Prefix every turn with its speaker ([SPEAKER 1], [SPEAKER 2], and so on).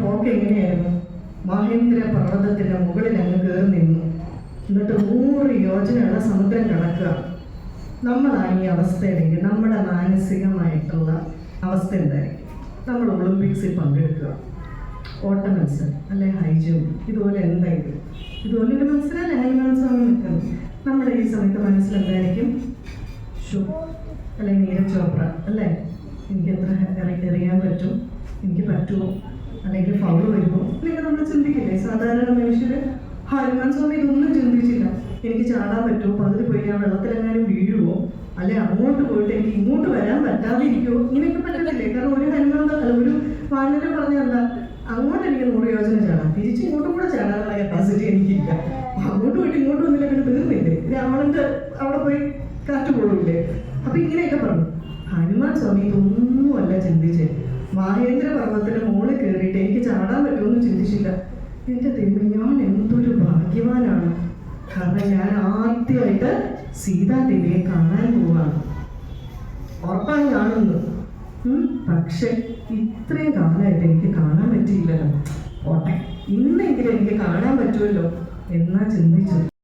[SPEAKER 1] പോക്ക് എങ്ങനെയായിരുന്നു? മഹേന്ദ്ര പർവതത്തിന്റെ മുകളിൽ അങ്ങ് കയറി നിന്നു. എന്നിട്ട് നൂറ് യോജനയുള്ള സമുദ്രം കടക്കുക. നമ്മളാണ് ഈ അവസ്ഥയിലെങ്കിൽ നമ്മുടെ മാനസികമായിട്ടുള്ള അവസ്ഥ എന്തായിരിക്കും? നമ്മൾ ഒളിമ്പിക്സിൽ പങ്കെടുക്കുക. ഓട്ട മത്സരം അല്ലെ ഹൈ ജമ്പ് ഇതുപോലെ എന്തായിരിക്കും ഇതുപോലെ ഒരു മത്സരം ഹൈ മത്സരം നമ്മുടെ ഈ സമയത്ത് മനസ്സിൽ എന്തായിരിക്കും ഷോ അല്ലെ നീരജ് ചോപ്ര അല്ലേ? എനിക്ക് എത്ര എറി- എറിയാൻ പറ്റും? എനിക്ക് പറ്റുമോ? അല്ലെങ്കിൽ ഫൗൾ വരുമോ അല്ലെങ്കിൽ നമ്മൾ ചിന്തിക്കില്ലേ? സാധാരണ മനുഷ്യര് ഹനുമാൻ സ്വാമി ഇതൊന്നും ചിന്തിച്ചില്ല. എനിക്ക് ചാടാൻ പറ്റുമോ? പകുതി പോയി ഞാൻ വെള്ളത്തിലെങ്ങാനും വീഴുമോ അല്ലെ അങ്ങോട്ട് പോയിട്ട് എനിക്ക് ഇങ്ങോട്ട് വരാൻ പറ്റാതെ ഇരിക്കുമോ ഇങ്ങനെയൊക്കെ പറ്റത്തില്ലേ? കാരണം ഒരു ഹനുമാൻ അല്ല ഒരു വാനരം പറഞ്ഞല്ല അങ്ങോട്ട് എനിക്ക് നൂറ് യോജന ചാടാം. തിരിച്ച് ഇങ്ങോട്ടും കൂടെ ചാടാനുള്ള കപ്പാസിറ്റി എനിക്കില്ല. അങ്ങോട്ട് പോയിട്ട് ഇങ്ങോട്ട് വന്നില്ല പിന്നെ തീർന്നില്ലേ? രാവണന്റെ അവിടെ പോയി കാറ്റ് പോകില്ലേ അപ്പൊ ഇങ്ങനെയൊക്കെ പറഞ്ഞു. ഹനുമാൻ സ്വാമി ഇതൊന്നുമല്ല ചിന്തിച്ചേ എന്റെ ദൈവം ഞാൻ എന്തൊരു ഭാഗ്യവാനാണ്. കാരണം ഞാൻ ആദ്യമായിട്ട് സീതാദേവിയെ കാണാൻ പോവാണ്. ഉറപ്പായി കാണുന്നു പക്ഷെ ഇത്രയും കാലമായിട്ട് എനിക്ക് കാണാൻ പറ്റിയില്ലല്ലോ. ഓട്ടെ ഇന്നെങ്കിലും എനിക്ക് കാണാൻ പറ്റുമല്ലോ എന്നാ ചിന്തിച്ചത്